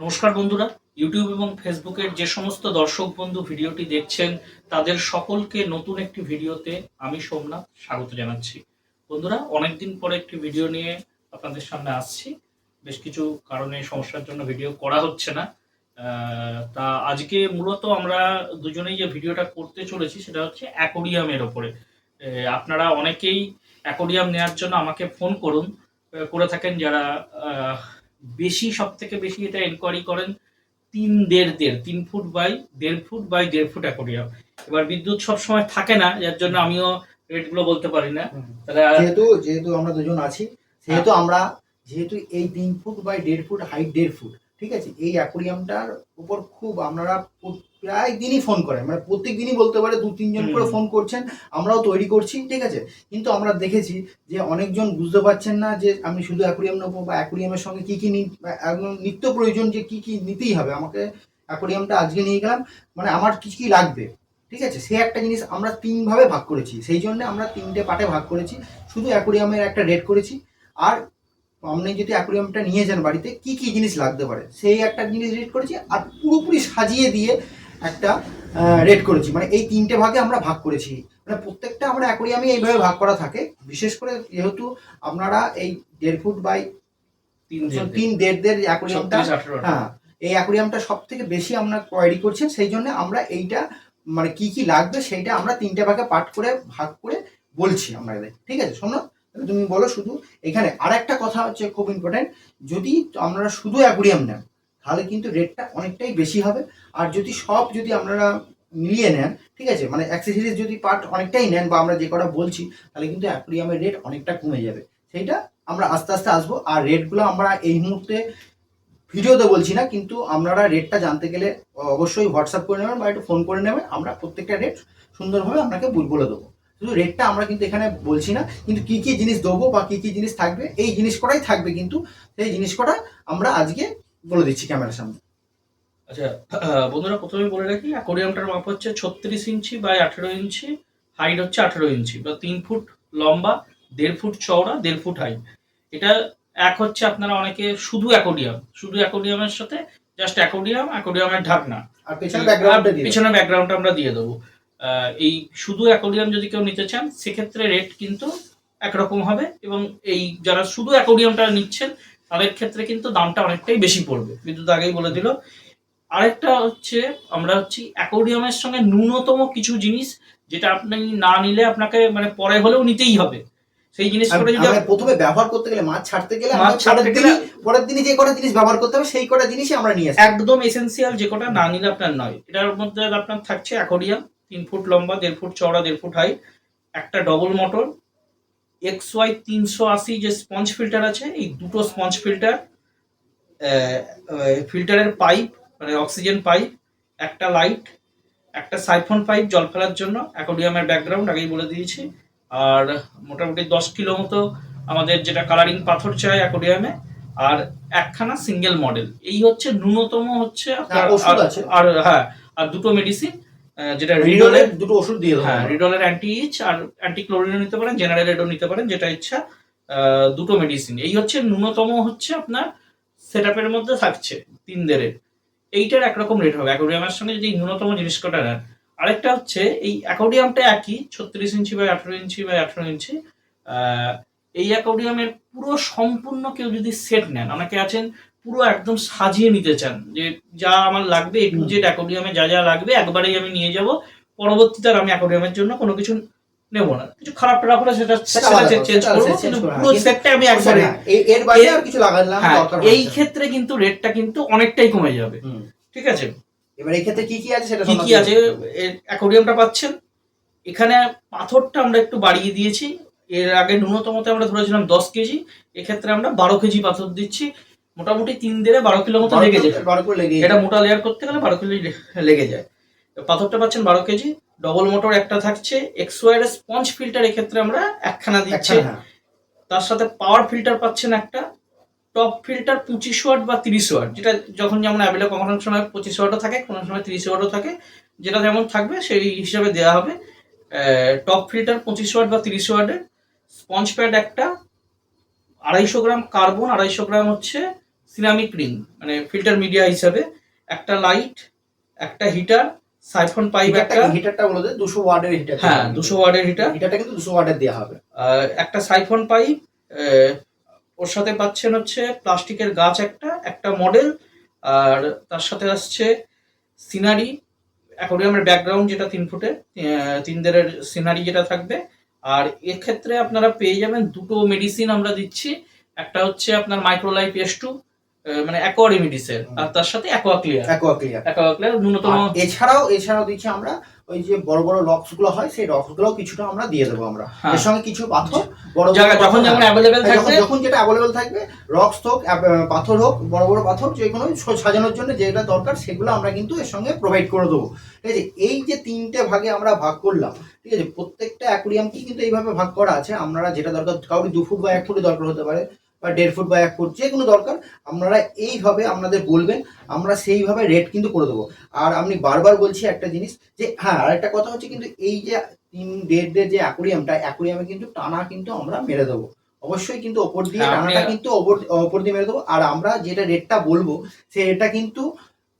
নমস্কার বন্ধুরা। ইউটিউব এবং ফেসবুকের যে সমস্ত দর্শক বন্ধু ভিডিওটি দেখছেন, তাদের সকলকে নতুন একটি ভিডিওতে আমি সোমনাথ স্বাগত জানাচ্ছি। বন্ধুরা, অনেকদিন পরে একটি ভিডিও নিয়ে আপনাদের সামনে আসছি। বেশ কিছু কারণে সমস্যার জন্য ভিডিও করা হচ্ছে না। তা আজকে মূলত আমরা দুজনেই যে ভিডিওটা করতে চলেছি, সেটা হচ্ছে অ্যাকোরিয়ামের ওপরে। আপনারা অনেকেই অ্যাকোরিয়াম নেওয়ার জন্য আমাকে ফোন করুন। করে থাকেন যারা বেশি সব থেকে বেশি এটা এনকোয়ারি করেন তিন দেড় দেড় তিন ফুট বাই দেড় ফুট বাই দেড় ফুট অ্যাকোরিয়াম এবার বিদ্যুৎ সব সময় থাকে না যার জন্য আমিও রেটগুলো বলতে পারি না। তাহলে যেহেতু যেহেতু আমরা দুজন আছি সেহেতু আমরা যেহেতু এই তিন ফুট বাই দেড় ফুট হাইট দেড় ফুট ঠিক আছে? এই অ্যাকোরিয়ামটার উপর খুব আপনারা প্র- প্রায় দিনই ফোন করেন মানে প্রত্যেক দিনই বলতে পারে দু তিনজন করে ফোন করছেন আমরাও তৈরি করছি ঠিক আছে? কিন্তু আমরা দেখেছি যে অনেকজন বুঝতে পারছেন না যে আমি শুধু অ্যাকোরিয়াম নেব বা অ্যাকোরিয়ামের সঙ্গে কি কি নিত্য প্রয়োজন যে কি কি নিতেই হবে। আমাকে অ্যাকোরিয়ামটা আজকে নিয়ে গেলাম। মানে আমার কি কি লাগবে ঠিক আছে? সে একটা জিনিস আমরা তিনভাবে ভাগ করেছি। সেই জন্য আমরা তিনটে পার্টে ভাগ করেছি। শুধু অ্যাকোরিয়ামের একটা রেট করেছি। আর আপনি যদি অ্যাকোরিয়ামটা নিয়ে যান বাড়িতে কি কি জিনিস লাগতে পারে? সেই একটা জিনিস রেট করেছি। আর পুরোপুরি সাজিয়ে দিয়ে একটা রেড করেছি। মানে এই তিনটে ভাগে আমরা ভাগ করেছি। মানে প্রত্যেকটা আমরা অ্যাকোরিয়ামে এইভাবে ভাগ করা থাকে। বিশেষ করে যেহেতু আপনারা এই দেড় ফুট বাই তিন দেড় তিন দেড়। অ্যাকোরিয়ামটা হ্যাঁ এই অ্যাকোরিয়ামটা সব থেকে বেশি আমরা কোয়ারি করছেন সেই জন্য আমরা এইটা মানে কি কি লাগবে সেইটা আমরা তিনটে ভাগে পার্ট করে ভাগ করে বলছি আমরা এদের। ঠিক আছে শোনো? তুমি বলো শুধু এখানে। আর একটা কথা হচ্ছে খুব ইম্পর্টেন্ট যদি আপনারা শুধু অ্যাকোরিয়াম নেন তাহলে কিন্তু রেটটা অনেকটাই বেশি হবে। আর যদি সব যদি আপনারা মিলিয়ে নেন, ঠিক আছে? মানে অ্যাক্সেসরিজ যদি পার্ট অনেকটাই নেন বা আমরা যে কটা বলছি, তাহলে কিন্তু অ্যাকোরিয়ামের রেট অনেকটা কমে যাবে। সেইটা আমরা আস্তে আস্তে আসব। আর রেটগুলো আমরা এই মুহূর্তে ভিডিওতে বলছি না, কিন্তু আপনারা রেটটা জানতে গেলে অবশ্যই হোয়াটসঅ্যাপ করে নেবেন বা একটু ফোন করে নেবেন। আমরা প্রত্যেকটা রেট সুন্দরভাবে আপনাকে বল- বলে দেবো। শুধু রেটটা আমরা কিন্তু এখানে বলছি না, কিন্তু কি কি জিনিস দেবো বা কি কি জিনিস থাকবে, এই জিনিস কটাই থাকবে কিন্তু সেই জিনিস কটা আমরা আজকে বলে দিচ্ছি ক্যামেরার সামনে। আচ্ছা বন্ধুরা প্রথমে বলে রাখি অ্যাকোরিয়ামটার মাপ হচ্ছে ছত্রিশ ইঞ্চি বাই আঠেরো ইঞ্চি হাইট হচ্ছে আঠেরো ইঞ্চি। বা তিন ফুট লম্বা দেড় ফুট চওড়া দেড় ফুট হাইট। এটা এক হচ্ছে আপনারা অনেকে শুধু অ্যাকোরিয়াম শুধু অ্যাকোরিয়ামের সাথে জাস্ট অ্যাকোরিয়াম অ্যাকোরিয়ামের ঢাকনা। আর পেছনে ব্যাকগ্রাউন্ডটা দিয়ে পিছনে ব্যাকগ্রাউন্ডটা আমরা দিয়ে দেবো। আহ, এই শুধু অ্যাকোরিয়াম যদি কেউ নিতে চান সেক্ষেত্রে রেট কিন্তু একরকম হবে এবং এই যারা শুধু অ্যাকোরিয়ামটা নিচ্ছেন তাদের ক্ষেত্রে কিন্তু দামটা অনেকটাই বেশি পড়বে। বিদ্যুৎ আগেই বলে দিল। আরেকটা হচ্ছে আমরা হচ্ছে অ্যাকোরিয়ামের সঙ্গে ন্যূনতম কিছু জিনিস যেটা আপনি না নিলে আপনাকে মানে পরে হলেও নিতেই হবে। সেই জিনিসগুলো যদি প্রথমে ব্যবহার করতে গেলে মাছ ছাড়তে গেলে মাছ ছাড়তে পরের গেলে- পরের দিনই যে কটা জিনিস ব্যবহার করতে হবে সেই কটা জিনিসই আমরা নিয়ে একদম এসেন্সিয়াল যে কটা না নিলে আপনার নয়। এটার মধ্যে আপনার থাকছে অ্যাকোরিয়াম তিন ফুট লম্বা দেড় ফুট চওড়া দেড় ফুট হাইট একটা ডবল মোটর এক্স ওয়াই তিনশো আশি যে স্পঞ্জ ফিল্টার আছে এই দুটো স্পঞ্জ ফিল্টার ফিল্টারের পাইপ মানে অক্সিজেন পাইপ একটা লাইট একটা সাইফন পাইপ জল ফেলার জন্য অ্যাকোরিয়ামের ব্যাকগ্রাউন্ড আগেই বলে দিয়েছি। আর মোটামুটি দশ কিলো মতো আমাদের যেটা কালারিং পাথর চাই অ্যাকোরিয়ামে আর একখানা সিঙ্গেল মডেল এই হচ্ছে ন্যূনতম হচ্ছে। আর হ্যাঁ আর দুটো মেডিসিন যেটা রিডলের দুটো ওষুধ দিয়ে হ্যাঁ রিডলের অ্যান্টি ইচ আর অ্যান্টি ক্লোরিনও নিতে পারেন জেনারেলেডও নিতে পারেন যেটা ইচ্ছা দুটো মেডিসিন এই হচ্ছে ন্যূনতম হচ্ছে আপনার সেট মধ্যে থাকছে তিন দেড়ের এইটার একরকম রেট হবে। অ্যাকোরিয়ামের সঙ্গে যদি ন্যূনতম জিনিস কটা নেন আরেকটা হচ্ছে এই অ্যাকোরিয়ামটা একই ছত্রিশ ইঞ্চি বা আঠারো ইঞ্চি বা আঠারো ইঞ্চি। এই অ্যাকোরিয়ামের পুরো সম্পূর্ণ কেউ যদি সেট নেন অনেকে আছেন পুরো একদম সাজিয়ে নিতে চান। যে যা আমার লাগবে এ টু জেড অ্যাকোরিয়ামে যা যা লাগবে একবারেই আমি নিয়ে যাব। পরবর্তীতে আর আমি অ্যাকোরিয়ামের জন্য কোনো কিছু নেব না। কিছু খারাপ টারাপ হলে সেটা চেঞ্জ করব কিন্তু পুরো সেটটা আমি একবারে এর বাইরে আর কিছু লাগালাম হ্যাঁ এই ক্ষেত্রে কিন্তু রেটটা কিন্তু অনেকটাই কমে যাবে। ঠিক আছে? এবার এই ক্ষেত্রে কি কি আছে সেটা কি কি আছে? অ্যাকোরিয়ামটা পাচ্ছেন। এখানে পাথরটা আমরা একটু বাড়িয়ে দিয়েছি। এর আগে ন্যূনতমতে আমরা ধরেছিলাম দশ কেজি। এক্ষেত্রে আমরা বারো কেজি পাথর দিচ্ছি। মোটামুটি তিন দেড়ে বারো কিলো মতো লেগে যায়। বারো করে লেগে এটা মোটা লেয়ার করতে গেলে বারো কিলো লেগে যায়। পাথরটা পাচ্ছেন বারো কেজি। ডবল মোটর একটা থাকছে। এক্স ওয়াইয়ের স্পঞ্জ ফিল্টার এক্ষেত্রে আমরা একখানা দিচ্ছি। হ্যাঁ। তার সাথে পাওয়ার ফিল্টার পাচ্ছেন একটা। টপ ফিল্টার পঁচিশ ওয়াট বা তিরিশ ওয়াট যেটা যখন যেমন অ্যাভেলেবল কখনো সময় পঁচিশ ওয়াটও থাকে কোনো সময় তিরিশ ওয়াটও থাকে। যেটা যেমন থাকবে সেই হিসাবে দেওয়া হবে। টপ ফিল্টার পঁচিশ ওয়াট বা তিরিশ ওয়াটের স্পঞ্জ প্যাড একটা। আড়াইশো গ্রাম কার্বন আড়াইশো গ্রাম হচ্ছে সিরামিক রিং মানে ফিল্টার মিডিয়া হিসাবে একটা লাইট একটা হিটার সাইফন পাইপ একটা হিটারটা বলে দেয় দুশো ওয়ার্ডের হিটার হ্যাঁ দুশো ওয়ার্ডের হিটার হিটারটা কিন্তু দুশো ওয়ার্ডের দেওয়া হবে। আর একটা সাইফন পাইপ ওর সাথে পাচ্ছেন হচ্ছে প্লাস্টিকের গাছ একটা একটা মডেল আর তার সাথে আসছে সিনারি অ্যাকোরিয়ামের ব্যাকগ্রাউন্ড যেটা তিন ফুটে তিন দেড়ের সিনারি যেটা থাকবে। আর এক্ষেত্রে আপনারা পেয়ে যাবেন দুটো মেডিসিন আমরা দিচ্ছি। একটা হচ্ছে আপনার মাইক্রোলাইফ এস টু মানে অ্যাকোয়ারিমিডিসের আর তার সাথে Aqua Clear Aqua Clear Aqua Clear ন্যূনতম এছাড়াও এছাড়াও দিচ্ছি আমরা ওই যে বড় বড় লক্সগুলো হয় সেই লক্সগুলো কিছুটা আমরা দিয়ে দেবো আমরা। হ্যাঁ। এর সঙ্গে কিছু পাথর বড় যখন হ্যাঁ। অ্যাভেলেবেল থাকবে। যখন যেটা অ্যাভেলেবেল থাকবে রক্স হোক পাথর হোক বড় বড় পাথর যে কোনো সাজানোর জন্য যেটা দরকার সেগুলো আমরা কিন্তু এর সঙ্গে প্রোভাইড করে দেবো। ঠিক আছে? এই যে তিনটে ভাগে আমরা ভাগ করলাম ঠিক আছে? প্রত্যেকটা অ্যাকুরিয়ামকে কিন্তু এইভাবে ভাগ করা আছে? আপনারা যেটা দরকার কাউরি দু ফুট বা এক ফুটে দরকার হতে পারে। বা দেড় ফুট বা এক ফুট যে কোনো দরকার আপনারা এইভাবে আপনাদের বলবেন আমরা সেইভাবে রেট কিন্তু করে দেবো। আর আমি বারবার বলছি একটা জিনিস যে হ্যাঁ আর একটা কথা হচ্ছে কিন্তু এই যে তিন দেড় দেড় যে অ্যাকুরিয়ামটা অ্যাকুরিয়ামে কিন্তু টানা কিন্তু আমরা মেরে দেবো। অবশ্যই কিন্তু ওপর দিয়ে হ্যাঁ, টানাটা কিন্তু ওপর ওপর দিয়ে মেরে দেবো। আর আমরা যেটা রেটটা বলব সেই রেটটা কিন্তু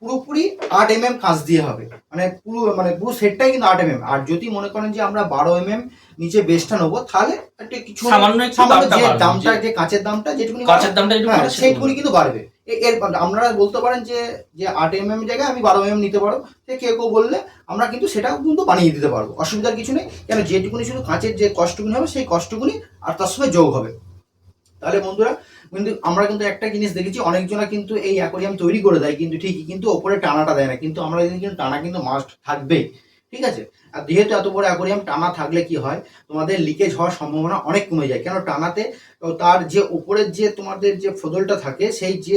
পুরোপুরি আট এম এম কাঁচ দিয়ে হবে। মানে পুরো মানে পুরো সেটটাই কিন্তু আট এম এম আর যদি মনে করেন যে আমরা বারো এম এম নিচে বেসটা নেব তাহলে একটা কিছু সামান্য দামটা যে দামটা যে কাঁচের দামটা যেটুকু কাঁচের দামটা একটু হ্যাঁ সেইটুকুনি কিন্তু বাড়বে। এর আপনারা বলতে পারেন যে যে আট এম এম জায়গায় আমি বারো এম নিতে পারো সে কেউ কেউ বললে আমরা কিন্তু সেটাও কিন্তু বানিয়ে দিতে পারব। অসুবিধার কিছু নেই। কেন যেটুকুনি শুধু কাঁচের যে কষ্টগুনি হবে সেই কষ্টগুনি আর তার সঙ্গে যোগ হবে। তাহলে বন্ধুরা কিন্তু আমরা কিন্তু একটা জিনিস দেখেছি অনেকজনা কিন্তু এই অ্যাকোরিয়াম তৈরি করে দেয় কিন্তু ঠিকই কিন্তু ওপরে টানাটা দেয় না। কিন্তু আমরা কিন্তু টানা কিন্তু মাস্ট থাকবেই। ঠিক আছে? আর যেহেতু এত বড় অ্যাকোরিয়াম টানা থাকলে কি হয়? তোমাদের লিকেজ হওয়ার সম্ভাবনা অনেক কমে যায়। কেন? টানাতে তার যে উপরের যে তোমাদের যে ফদলটা থাকে, সেই যে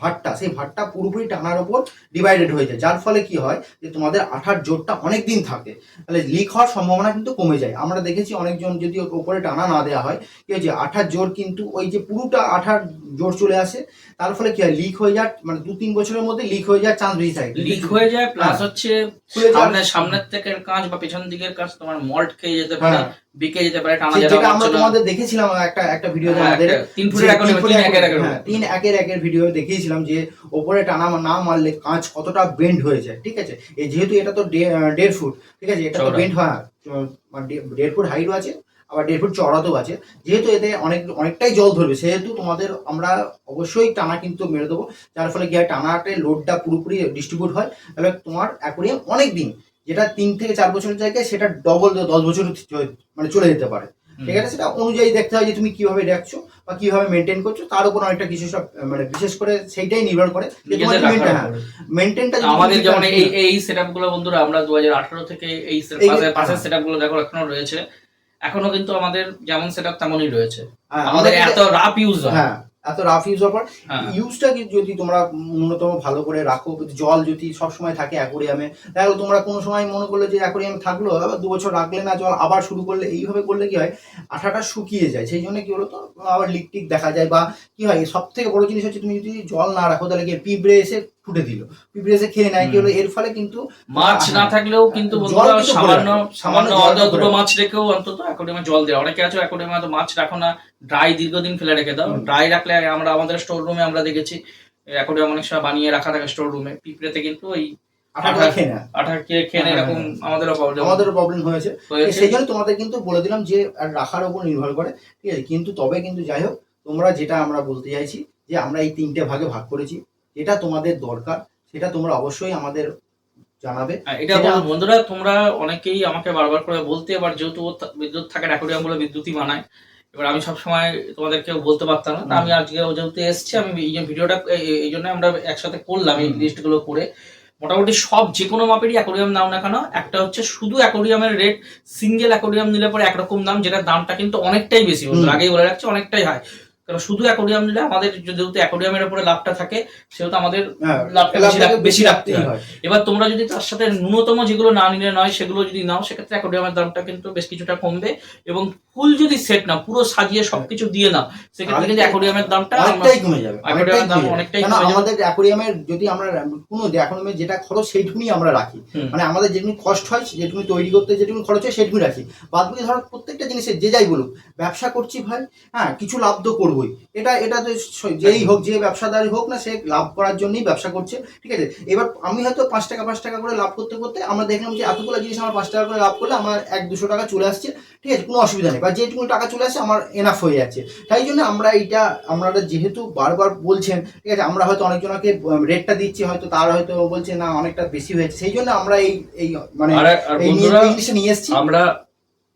ভাতটা সেই ভাতটা পুরোপুরি টানার ওপর ডিভাইডেড হয়ে যায়। যার ফলে কি হয় যে তোমাদের আঠার জোরটা অনেক দিন থাকে। তাহলে লিক হওয়ার সম্ভাবনা কিন্তু কমে যায়। আমরা দেখেছি অনেকজন যদি উপরে টানা না দেওয়া হয় কি হয়েছে আঠার জোর কিন্তু ওই যে পুরোটা আঠার জোর চলে আসে। তার ফলে কি হয় লিক হয়ে যায় মানে দু তিন বছরের মধ্যে লিক হয়ে যায় চান্স বেশি থাকে। লিক হয়ে যায় প্লাস। হচ্ছে সামনের থেকে কাঁচ বা পেছন দিকের কাঁচ তোমার মল্ট খেয়ে যেতে পারে। হ্যাঁ। বিকে যেতে পারে টানা যেটা আমরা তোমাদের দেখেছিলাম একটা একটা ভিডিও হ্যাঁ, আমাদের তিন ফুটের তিন একের একের হ্যাঁ, তিন একের একের ভিডিও দেখিয়েছিলাম যে ওপরে টানা না মারলে কাঁচ কতটা বেন্ড হয়ে যায় ঠিক আছে? এই যেহেতু এটা তো দেড় ফুট ঠিক আছে? এটা তো বেন্ড হয় মানে দেড় ফুট হাইটও আছে আবার দেড় ফুট চড়াতেও আছে। যেহেতু এতে অনেক অনেকটাই জল ধরবে সেহেতু তোমাদের আমরা অবশ্যই টানা কিন্তু মেরে দেবো। যার ফলে কি হয় টানাতে লোডটা পুরোপুরি ডিস্ট্রিবিউট হয়। তাহলে তোমার অ্যাকোরিয়াম অনেক দিন যেটা তিন থেকে চার বছরের জায়গায় সেটা ডবল দশ বছর মানে চলে যেতে পারে। ঠিক আছে? সেটা অনুযায়ী দেখতে হয় যে তুমি কীভাবে রাখছো বা কীভাবে মেনটেন করছ। তার উপর অনেকটা কিছু সব মানে বিশেষ করে সেইটাই নির্ভর করে রাখার হ্যাঁ মেনটেনটা আমাদের যেমন এই এই সেটআপগুলো বন্ধুরা আমরা দু হাজার আঠারো থেকে এই পাশের পাশের হ্যাঁ। সেটআপগুলো দেখো এখনও রয়েছে। এখনও কিন্তু আমাদের যেমন সেটআপ তেমনই রয়েছে। হ্যাঁ, আমাদের এত রাফ ইউজ হ্যাঁ। এত রাফ ইউজ হওয়ার পর ইউজটা ইউজটা যদি তোমরা ন্যূনতম ভালো করে রাখো জল যদি সব সময় থাকে অ্যাকোরিয়ামে তাহলে তোমরা কোনো সময় মনে করলে যে অ্যাকোরিয়াম থাকল আবার দু বছর রাখলে না জল আবার শুরু করলে এইভাবে করলে কি হয়? আঠাটা শুকিয়ে যায়। সেই জন্য কি বলতো? আবার লিকটিক দেখা যায় বা কি হয় সব থেকে বড় জিনিস হচ্ছে তুমি যদি জল না রাখো তাহলে কি পিঁপড়ে এসে ফুটে দিল। পিঁপড়ে খেয়ে নেয় কি হলো? এর ফলে কিন্তু মাছ না থাকলেও কিন্তু সামান্য সামান্য অর্ধ দুটো মাছ রেখেও অন্তত অ্যাকোরিয়ামে জল দেওয়া। অনেকে আছে অ্যাকোরিয়ামে তো মাছ রাখো না ড্রাই দীর্ঘদিন ফেলে রেখে দাও। ড্রাই রাখলে আমরা আমাদের স্টোর রুমে আমরা দেখেছি অ্যাকোরিয়াম অনেক সময় বানিয়ে রাখা থাকে স্টোর রুমে পিঁপড়েতে কিন্তু ওই হ্যাঁ, এরকম হ্যাঁ। আমাদেরও প্রবলেম হয়েছে। সেই জন্য তোমাদের কিন্তু বলে দিলাম যে রাখার উপর নির্ভর করে ঠিক আছে? কিন্তু তবে কিন্তু যাই হোক তোমরা যেটা আমরা বলতে চাইছি যে আমরা এই তিনটে ভাগে ভাগ করেছি। যেটা তোমাদের দরকার সেটা তোমরা অবশ্যই আমাদের জানাবে। হ্যাঁ, এটা বন্ধুরা তোমরা অনেকেই আমাকে বারবার করে বলতে এবার যেহেতু বিদ্যুৎ থাকে অ্যাকোরিয়ামগুলো বিদ্যুৎই বানায়। এবার আমি সবসময় তোমাদেরকে বলতে পারতাম না। আমি আজকে যেহেতু এসছি আমি এই যে ভিডিওটা এই- জন্য আমরা একসাথে করলাম এই হুম। লিস্টগুলো করে। মোটামুটি সব যে কোনো মাপেরই অ্যাকোরিয়াম নাও না কেন একটা হচ্ছে শুধু অ্যাকোরিয়ামের রেট সিঙ্গেল অ্যাকোরিয়াম নিলে পরে একরকম দাম যেটা দামটা কিন্তু অনেকটাই বেশি হুম। আগেই বলে রাখছি অনেকটাই হয় কারণ শুধু অ্যাকোরিয়াম নিলে আমাদের যেহেতু অ্যাকোরিয়ামের উপরে লাভটা থাকে সেহেতু আমাদের হ্যাঁ, লাভটা বেশি রাখতে হয়। এবার তোমরা যদি তার সাথে ন্যূনতম যেগুলো না নিলে নয় সেগুলো যদি নাও সেক্ষেত্রে অ্যাকোরিয়ামের দামটা কিন্তু বেশ কিছুটা কমবে। এবং ফুল যদি সেট না পুরো সাজিয়ে সবকিছু দিয়ে নাও সেক্ষেত্রে কিন্তু অ্যাকোরিয়ামের দামটা অনেকটাই কমে যাবে অনেকটাই দাম অনেকটাই কমে যাবে। আমাদের অ্যাকোরিয়ামের যদি আমরা কোনো অ্যাকোরিয়ামের যেটা খরচ সেইটুকুনি আমরা রাখি। মানে আমাদের যেটুকু কষ্ট হয় যেটুকু তৈরি করতে যেটুকু খরচ হয় সেটুকুনি রাখি। বাদ বাকি ধরো প্রত্যেকটা জিনিসের যে যাই বলুক ব্যবসা করছি ভাই হ্যাঁ কিছু লাভ তো করব। করবোই এটা এটা তো যেই হোক যে ব্যবসাদারই হোক না সে লাভ করার জন্যই ব্যবসা করছে ঠিক আছে? এবার আমি হয়তো পাঁচ টাকা পাঁচ টাকা করে লাভ করতে করতে আমরা দেখলাম যে এতগুলো জিনিস আমার পাঁচ টাকা করে লাভ করলে আমার এক দুশো টাকা চলে আসছে ঠিক আছে? কোনো অসুবিধা নেই। বা যেটুকু টাকা চলে আসছে আমার এনাফ হয়ে যাচ্ছে। তাই জন্য আমরা এইটা আপনারা যেহেতু বারবার বলছেন ঠিক আছে? আমরা হয়তো অনেকজনকে রেটটা দিচ্ছি হয়তো তার হয়তো বলছে না অনেকটা বেশি হয়েছে। সেই জন্য আমরা এই এই মানে এই জিনিসটা নিয়ে এসেছি। আমরা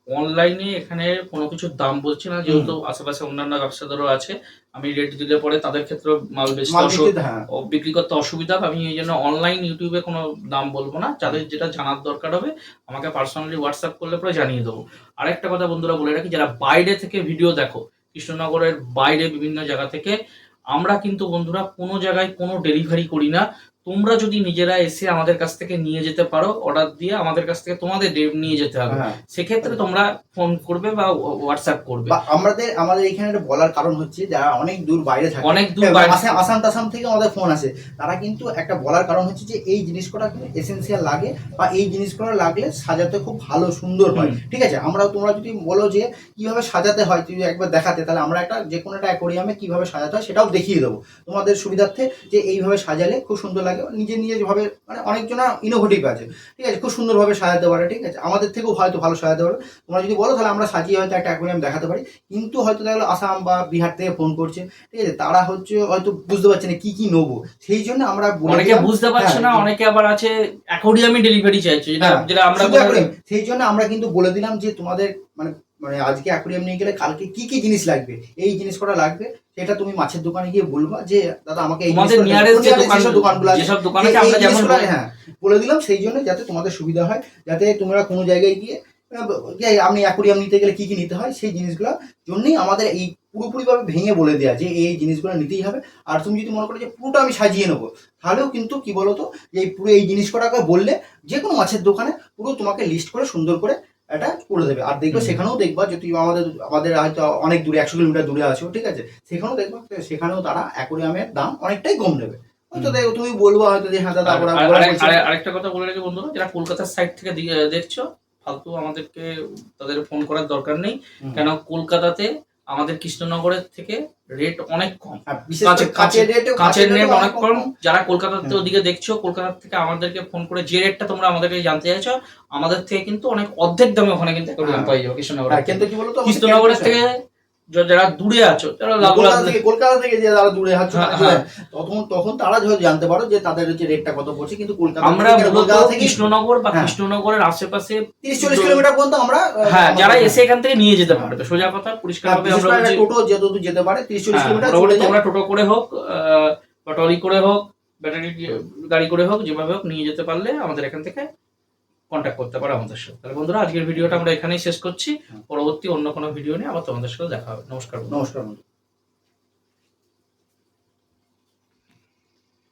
অনলাইনে এখানে কোনো কিছুর দাম বলছি না যেহেতু আশেপাশে অন্যান্য ব্যবসাদারও আছে। আমি রেট দিলে পরে তাদের ক্ষেত্রে মাল বেশি বিক্রি- হ্যাঁ। বিক্রি করতে অসুবিধা। আমি এই জন্য অনলাইন ইউটিউবে কোনো দাম বলব না। যাদের যেটা জানার দরকার হবে আমাকে পার্সোনালি হোয়াটসঅ্যাপ করলে পরে জানিয়ে দেবো। আরেকটা কথা বন্ধুরা বলে রাখি যারা বাইরে থেকে ভিডিও দেখো কৃষ্ণনগরের বাইরে বিভিন্ন জায়গা থেকে আমরা কিন্তু বন্ধুরা কোনো জায়গায় কোনো ডেলিভারি করি না। তোমরা যদি নিজেরা এসে আমাদের কাছ থেকে নিয়ে যেতে পারো অর্ডার দিয়ে আমাদের কাছ থেকে তোমাদের ডেট নিয়ে যেতে হবে। হ্যাঁ। সেক্ষেত্রে তোমরা ফোন করবে বা হোয়াটসঅ্যাপ করবে। বা আমাদের আমাদের এখানে বলার কারণ হচ্ছে যারা অনেক দূর বাইরে থাকে অনেক দূর হ্যাঁ, বাইরে আসাম টাসাম থেকে আমাদের ফোন আসে। তারা কিন্তু একটা বলার কারণ হচ্ছে যে এই জিনিসগুলো কিন্তু এসেন্সিয়াল লাগে বা এই জিনিসগুলো লাগলে সাজাতে খুব ভালো সুন্দর হয়। ঠিক আছে? আমরা তোমরা যদি বলো যে কীভাবে সাজাতে হয় তুই একবার দেখাতে তাহলে আমরা একটা যে কোনো একটা অ্যাকোরিয়ামে কীভাবে সাজাতে হয় সেটাও দেখিয়ে দেবো। তোমাদের সুবিধার্থে যে এইভাবে সাজালে খুব সুন্দর লাগে। নিজে নিজে ভাবে মানে অনেকজনা ইনোভেটিভ আছে। ঠিক আছে খুব সুন্দরভাবে সাজাতে পারে ঠিক আছে? আমাদের থেকেও হয়তো ভালো সাজাতে পারে। তোমরা যদি বলো তাহলে আমরা সাজিয়ে হয়তো একটা অ্যাকোরিয়াম দেখাতে পারি। কিন্তু হয়তো দেখা আসাম বা বিহার থেকে ফোন করছে ঠিক আছে? তারা হচ্ছে হয়তো বুঝতে পারছে না কি কি নেব। সেই জন্য আমরা অনেকে বুঝতে পারছে না হ্যাঁ, অনেকে আবার আছে অ্যাকোরিয়ামে ডেলিভারি চাইছে যেটা হ্যাঁ, আমরা। সেই জন্য আমরা কিন্তু বলে দিলাম যে তোমাদের মানে মানে আজকে অ্যাকুরিয়াম নিয়ে গেলে কালকে কি কি জিনিস লাগবে? এই জিনিস কটা লাগবে? সেটা তুমি মাছের দোকানে গিয়ে বলবা যে দাদা আমাকে এই তোমাদের জিনিসগুলো- যে দোকান যেসব দোকানগুলো আছে যেসব দোকান যে আমরা যেমন বলি- হ্যাঁ বলে দিলাম সেই জন্য যাতে তোমাদের সুবিধা হয় যাতে তোমরা কোনো জায়গায় গিয়ে আপনি অ্যাকোরিয়াম নিতে গেলে কি কি নিতে হয় সেই জিনিসগুলো জন্যই আমাদের এই পুরোপুরিভাবে ভেঙে বলে দেওয়া যে এই জিনিসগুলো নিতেই হবে। আর তুমি যদি মনে করো যে পুরোটা আমি সাজিয়ে নেব তাহলেও কিন্তু কি বলতো যে এই পুরো এই জিনিস কটাকে বললে যে কোনো মাছের দোকানে পুরো তোমাকে লিস্ট করে সুন্দর করে এটা করে দেবে। আর দেখবে। সেখানেও দেখবা যে তুমি আমাদের আমাদের হয়তো অনেক দূরে একশো কিলোমিটার দূরে আছো ঠিক আছে? সেখানেও দেখবা সেখানেও তারা অ্যাকোরিয়ামের দাম অনেকটাই কম নেবে। হয়তো তুমি বলব হয়তো যে হ্যাঁ দাদা আরেকটা কথা বলে রাখি বন্ধুরা যারা কলকাতার সাইড থেকে দেখছ ফালতু আমাদেরকে তাদের ফোন করার দরকার নেই। কেন? কলকাতাতে আমাদের কৃষ্ণনগরের থেকে রেট অনেক কম। হ্যাঁ, কাঁচের- রেটে অনেক কম। যারা কলকাতার ওদিকে দেখছ কলকাতার থেকে আমাদেরকে ফোন করে যে রেটটা তোমরা আমাদেরকে জানতে চাইছো আমাদের থেকে কিন্তু অনেক অর্ধেক দামে ওখানে কিন্তু হ্যাঁ। পাই যাবে কৃষ্ণনগর হ্যাঁ, কিন্তু কি বলতো কৃষ্ণনগরের থেকে য- যারা দূরে আছো তারা কলকাতা থেকে কলকাতা থেকে যে যারা দূরে আছে হ্যাঁ, হ্যাঁ। তখন তখন তারা জানতে পারো যে তাদের হচ্ছে রেটটা কত পড়ছে কিন্তু কলকাতা আমরা থেকে- কলকাতা থেকে কৃষ্ণনগর বা হ্যাঁ। কৃষ্ণনগরের আশেপাশে তিরিশ চল্লিশ কিলোমিটার পর্যন্ত আমরা হ্যাঁ যারা এসে এখান থেকে নিয়ে যেতে। পারবে সোজা কথা পরিষ্কার আমরা টোটো যতদূর যেতে পারে তিরিশ চল্লিশ হ্যাঁ, কিলোমিটার মোটামুটি চলে তোমরা টোটো করে হোক আহ, বা ট্রলি করে হোক ব্যাটারি গাড়ি করে হোক যেভাবে হোক নিয়ে যেতে পারলে আমাদের এখান থেকে কন্ট্যাক্ট করতে পারো আমাদের সাথে। তাহলে বন্ধুরা আজকের ভিডিওটা আমরা এখানেই শেষ করছি। হ্যাঁ। পরবর্তী অন্য কোনো ভিডিও নিয়ে আবার তোমাদের সাথে দেখা হবে। নমস্কার নমস্কার বন্ধু